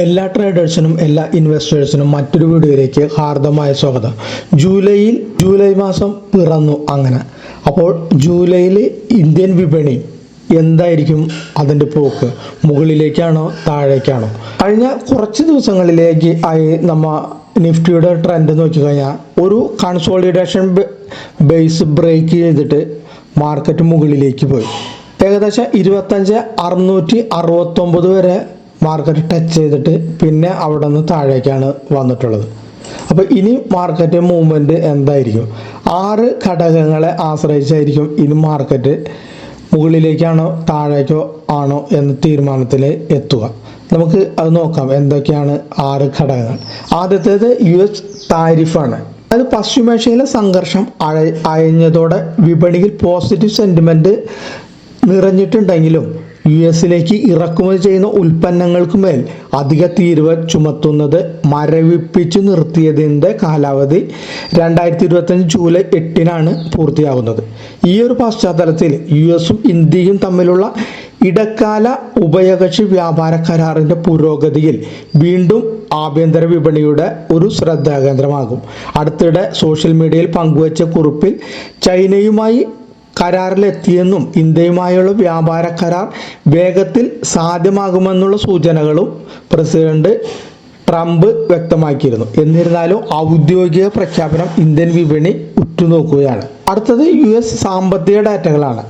എല്ലാ ട്രേഡേഴ്സിനും എല്ലാ ഇൻവെസ്റ്റേഴ്സിനും മറ്റൊരു വീഡിയോയിലേക്ക് ഹാർദമായ സ്വാഗതം. ജൂലൈയിൽ ജൂലൈ മാസം പിറന്നു അങ്ങനെ. അപ്പോൾ ജൂലൈയിൽ ഇന്ത്യൻ വിപണി എന്തായിരിക്കും അതിന്റെ പോക്ക്? മുകളിലേക്കാണോ താഴേക്കാണോ? കഴിഞ്ഞ കുറച്ച് ദിവസങ്ങളിലേക്ക് ആയി നമ്മ നിഫ്റ്റിയുടെ ട്രെൻഡ് നോക്കിക്കഴിഞ്ഞാൽ ഒരു കൺസോളിഡേഷൻ ബേസ് ബ്രേക്ക് ചെയ്തിട്ട് മാർക്കറ്റ് മുകളിലേക്ക് പോയി. ഏകദേശം ഇരുപത്തഞ്ച് അറുന്നൂറ്റി അറുപത്തൊമ്പത് വരെ മാർക്കറ്റ് ടച്ച് ചെയ്തിട്ട് പിന്നെ അവിടെ നിന്ന് താഴേക്കാണ് വന്നിട്ടുള്ളത്. അപ്പോൾ ഇനി മാർക്കറ്റ് മൂവ്മെന്റ് എന്തായിരിക്കും? ആറ് ഘടകങ്ങളെ ആശ്രയിച്ചായിരിക്കും ഇനി മാർക്കറ്റ് മുകളിലേക്കാണോ താഴേക്കോ ആണോ എന്ന തീരുമാനത്തിൽ എത്തുക. നമുക്ക് അത് നോക്കാം എന്തൊക്കെയാണ് ആറ് ഘടകങ്ങൾ. ആദ്യത്തേത് യു എസ് താരിഫാണ് അത് പശ്ചിമേഷ്യയിലെ സംഘർഷം അഴ അയഞ്ഞതോടെ വിപണിയിൽ പോസിറ്റീവ് സെന്റിമെന്റ് നിറഞ്ഞിട്ടുണ്ടെങ്കിലും യു എസിലേക്ക് ഇറക്കുമതി ചെയ്യുന്ന ഉൽപ്പന്നങ്ങൾക്ക് മേൽ അധിക തീരുവ ചുമത്തുന്നത് മരവിപ്പിച്ചു നിർത്തിയതിന്റെ കാലാവധി രണ്ടായിരത്തി ഇരുപത്തഞ്ച് ജൂലൈ എട്ടിനാണ് പൂർത്തിയാകുന്നത് ഈ ഒരു പശ്ചാത്തലത്തിൽ യു എസും ഇന്ത്യയും തമ്മിലുള്ള ഇടക്കാല ഉഭയകക്ഷി വ്യാപാര കരാറിന്റെ പുരോഗതിയിൽ വീണ്ടും ആഭ്യന്തര വിപണിയുടെ ഒരു ശ്രദ്ധാകേന്ദ്രമാകും. അടുത്തിടെ സോഷ്യൽ മീഡിയയിൽ പങ്കുവച്ച കുറിപ്പിൽ ചൈനയുമായി കരാറിലെത്തിയെന്നും ഇന്ത്യയുമായുള്ള വ്യാപാര കരാർ വേഗത്തിൽ സാധ്യമാകുമെന്നുള്ള സൂചനകളും പ്രസിഡന്റ് ട്രംപ് വ്യക്തമാക്കിയിരുന്നു. എന്നിരുന്നാലും ഔദ്യോഗിക പ്രഖ്യാപനം ഇന്ത്യൻ വിപണി ഉറ്റുനോക്കുകയാണ്. അടുത്തത് യു എസ് സാമ്പത്തിക ഡാറ്റകളാണ്.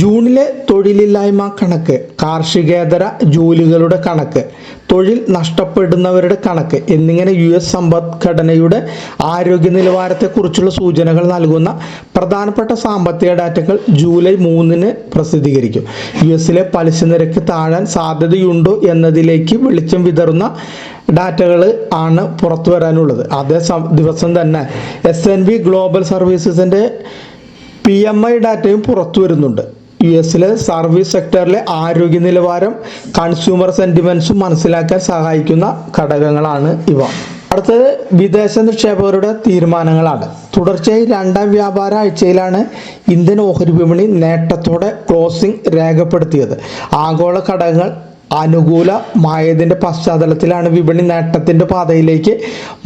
ജൂണിലെ തൊഴിലില്ലായ്മ കണക്ക് കാർഷികേതര ജോലികളുടെ കണക്ക് തൊഴിൽ നഷ്ടപ്പെടുന്നവരുടെ കണക്ക് എന്നിങ്ങനെ യു എസ് സമ്പദ്ഘടനയുടെ ആരോഗ്യ നിലവാരത്തെക്കുറിച്ചുള്ള സൂചനകൾ നൽകുന്ന പ്രധാനപ്പെട്ട സാമ്പത്തിക ഡാറ്റകൾ ജൂലൈ മൂന്നിന് പ്രസിദ്ധീകരിക്കും. യു എസിലെ പലിശ നിരക്ക് താഴാൻ സാധ്യതയുണ്ടോ എന്നതിലേക്ക് വെളിച്ചം വിതറുന്ന ഡാറ്റകൾ ആണ് പുറത്തു വരാനുള്ളത്. അതേ ദിവസം തന്നെ എസ് എൻ ബി ഗ്ലോബൽ സർവീസസിന്റെ പി എം ഐ ഡാറ്റയും പുറത്തു വരുന്നുണ്ട്. യു എസിലെ സർവീസ് സെക്ടറിലെ ആരോഗ്യ നിലവാരം കൺസ്യൂമർ സെന്റിമെന്റ്സും മനസ്സിലാക്കാൻ സഹായിക്കുന്ന ഘടകങ്ങളാണ് ഇവ. അടുത്തത് വിദേശ നിക്ഷേപകരുടെ തീരുമാനങ്ങളാണ്. തുടർച്ചയായി രണ്ടാം വ്യാപാര ആഴ്ചയിലാണ് ഇന്ത്യൻ ഓഹരി വിപണി നേട്ടത്തോടെ ക്ലോസിംഗ് രേഖപ്പെടുത്തിയത്. ആഗോള ഘടകങ്ങൾ അനുകൂലമായതിന്റെ പശ്ചാത്തലത്തിലാണ് വിപണി നേട്ടത്തിന്റെ പാതയിലേക്ക്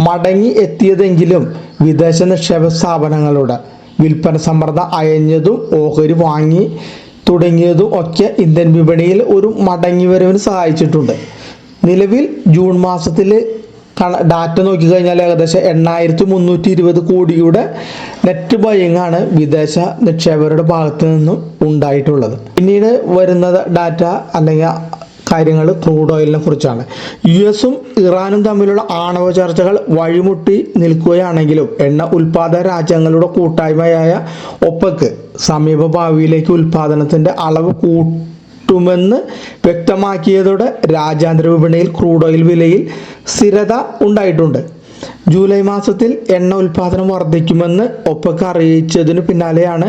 മടങ്ങി എത്തിയതെങ്കിലും വിദേശ നിക്ഷേപ സ്ഥാപനങ്ങളുടെ വിൽപ്പന സമ്മർദ്ദം അയഞ്ഞതും ഓഹരി വാങ്ങി തുടങ്ങിയതും ഒക്കെ ഇന്ത്യൻ വിപണിയിൽ ഒരു മടങ്ങിവരവിന് സഹായിച്ചിട്ടുണ്ട്. നിലവിൽ ജൂൺ മാസത്തിൽ ഡാറ്റ നോക്കിക്കഴിഞ്ഞാൽ ഏകദേശം എണ്ണായിരത്തി മുന്നൂറ്റി ഇരുപത് കോടിയുടെ നെറ്റ് ബൈയിങ് ആണ് വിദേശ നിക്ഷേപകരുടെ ഭാഗത്ത് നിന്നും ഉണ്ടായിട്ടുള്ളത്. പിന്നീട് വരുന്ന ഡാറ്റ അല്ലെങ്കിൽ കാര്യങ്ങൾ ക്രൂഡ് ഓയിലിനെ കുറിച്ചാണ്. യു എസും ഇറാനും തമ്മിലുള്ള ആണവ ചർച്ചകൾ വഴിമുട്ടി നിൽക്കുകയാണെങ്കിലും എണ്ണ ഉൽപാദക രാജ്യങ്ങളുടെ കൂട്ടായ്മയായ ഒപ്പക്ക് സമീപ ഭാവിയിലേക്ക് ഉൽപാദനത്തിന്റെ അളവ് കൂട്ടുമെന്ന് വ്യക്തമാക്കിയതോടെ രാജ്യാന്തര വിപണിയിൽ ക്രൂഡ് ഓയിൽ വിലയിൽ സ്ഥിരത ഉണ്ടായിട്ടുണ്ട്. ജൂലൈ മാസത്തിൽ എണ്ണ ഉൽപാദനം വർദ്ധിക്കുമെന്ന് ഒപ്പക്ക് അറിയിച്ചതിനു പിന്നാലെയാണ്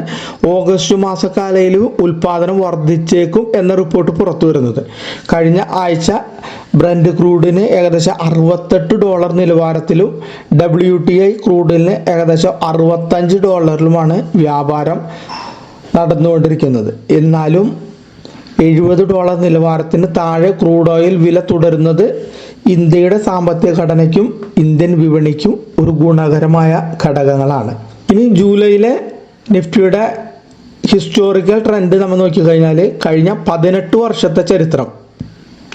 ഓഗസ്റ്റ് മാസക്കാലയിലും ഉൽപാദനം വർദ്ധിച്ചേക്കും എന്ന റിപ്പോർട്ട് പുറത്തു വരുന്നത് കഴിഞ്ഞ ആഴ്ച ബ്രൻഡ് ക്രൂഡിന് ഏകദേശം അറുപത്തെട്ട് ഡോളർ നിലവാരത്തിലും ഡബ്ല്യു ടി ഐ ക്രൂഡിന് ഏകദേശം അറുപത്തഞ്ച് ഡോളറിലുമാണ് വ്യാപാരം നടന്നുകൊണ്ടിരിക്കുന്നത്. എന്നാലും എഴുപത് ഡോളർ നിലവാരത്തിന് താഴെ ക്രൂഡ് ഓയിൽ വില തുടരുന്നത് ഇന്ത്യയുടെ സാമ്പത്തിക ഘടനയ്ക്കും ഇന്ത്യൻ വിപണിക്കും ഒരു ഗുണകരമായ ഘടകങ്ങളാണ്. ഇനി ജൂലൈയിലെ നിഫ്റ്റിയുടെ ഹിസ്റ്റോറിക്കൽ ട്രെൻഡ് നമ്മൾ നോക്കിക്കഴിഞ്ഞാൽ കഴിഞ്ഞ പതിനെട്ട് വർഷത്തെ ചരിത്രം.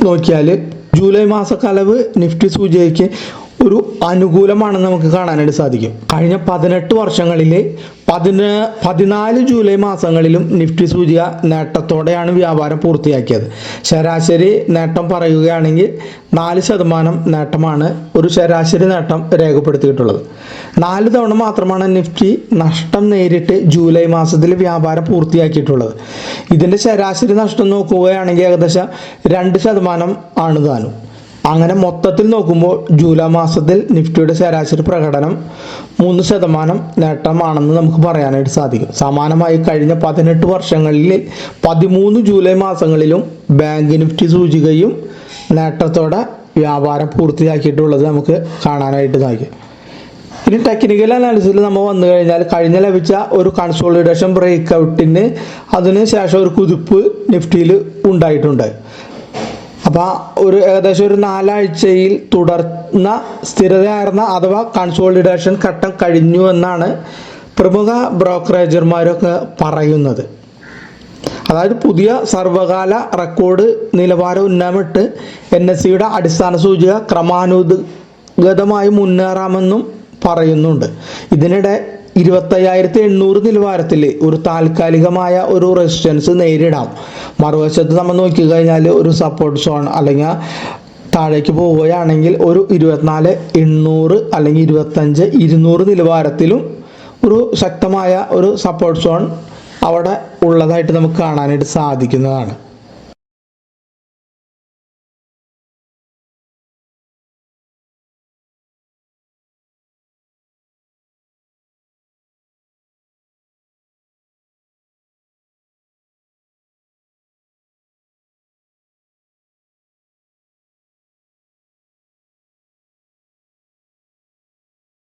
നോക്കിയാൽ ജൂലൈ മാസക്കാലവ് നിഫ്റ്റി സൂചികയ്ക്ക് ഒരു അനുകൂലമാണെന്ന് നമുക്ക് കാണാനായിട്ട് സാധിക്കും. കഴിഞ്ഞ പതിനെട്ട് വർഷങ്ങളിലെ പതിന പതിനാല് ജൂലൈ മാസങ്ങളിലും നിഫ്റ്റി സൂചിക നേട്ടത്തോടെയാണ് വ്യാപാരം പൂർത്തിയാക്കിയത്. ശരാശരി നേട്ടം പറയുകയാണെങ്കിൽ നാല് ശതമാനം നേട്ടമാണ് ഒരു ശരാശരി നേട്ടം രേഖപ്പെടുത്തിയിട്ടുള്ളത്. നാല് തവണ മാത്രമാണ് നിഫ്റ്റി നഷ്ടം നേരിട്ട് ജൂലൈ മാസത്തിൽ വ്യാപാരം പൂർത്തിയാക്കിയിട്ടുള്ളത്. ഇതിന്റെ ശരാശരി നഷ്ടം നോക്കുകയാണെങ്കിൽ ഏകദേശം രണ്ട് ശതമാനം ആണ് താനും. അങ്ങനെ മൊത്തത്തിൽ നോക്കുമ്പോൾ ജൂലൈ മാസത്തിൽ നിഫ്റ്റിയുടെ ശരാശരി പ്രകടനം മൂന്ന് ശതമാനം നേട്ടമാണെന്ന് നമുക്ക് പറയാനായിട്ട് സാധിക്കും. സമാനമായി കഴിഞ്ഞ പതിനെട്ട് വർഷങ്ങളിൽ പതിമൂന്ന് ജൂലൈ മാസങ്ങളിലും ബാങ്ക് നിഫ്റ്റി സൂചികയും നേട്ടത്തോടെ വ്യാപാരം പൂർത്തിയാക്കിയിട്ടുള്ളത് നമുക്ക് കാണാനായിട്ട് സാധിക്കും. ഇനി ടെക്നിക്കൽ അനാലിസിൽ നമ്മൾ വന്നു കഴിഞ്ഞാൽ കഴിഞ്ഞ ലഭിച്ച ഒരു കൺസോളിഡേഷൻ ബ്രേക്ക് ഔട്ടിന് അതിന് ശേഷം ഒരു കുതിപ്പ് നിഫ്റ്റിയിൽ ഉണ്ടായിട്ടുണ്ട്. അപ്പോൾ ഒരു ഏകദേശം ഒരു നാലാഴ്ചയിൽ തുടർന്ന സ്ഥിരതയാർന്ന അഥവാ കൺസോളിഡേഷൻ ഘട്ടം കഴിഞ്ഞു എന്നാണ് പ്രമുഖ ബ്രോക്കറേജർമാരൊക്കെ പറയുന്നത്. അതായത് പുതിയ സർവകാല റെക്കോർഡ് നിലവാരം ഉന്നമിട്ട് എൻ എസ് സിയുടെ അടിസ്ഥാന സൂചിക ക്രമാനുഗതമായി മുന്നേറാമെന്നും പറയുന്നുണ്ട്. ഇതിനിടെ ഇരുപത്തയ്യായിരത്തി എണ്ണൂറ് നിലവാരത്തിൽ ഒരു താൽക്കാലികമായ ഒരു റെസിസ്റ്റൻസ് നേരിടാം. മറുവശത്ത് നമ്മൾ നോക്കിക്കഴിഞ്ഞാൽ ഒരു സപ്പോർട്ട് സോൺ അല്ലെങ്കിൽ താഴേക്ക് പോവുകയാണെങ്കിൽ ഒരു ഇരുപത്തിനാല് എണ്ണൂറ് അല്ലെങ്കിൽ ഇരുപത്തഞ്ച് ഇരുന്നൂറ് നിലവാരത്തിലും ഒരു ശക്തമായ ഒരു സപ്പോർട്ട് സോൺ അവിടെ ഉള്ളതായിട്ട് നമുക്ക് കാണാനായിട്ട് സാധിക്കുന്നതാണ്.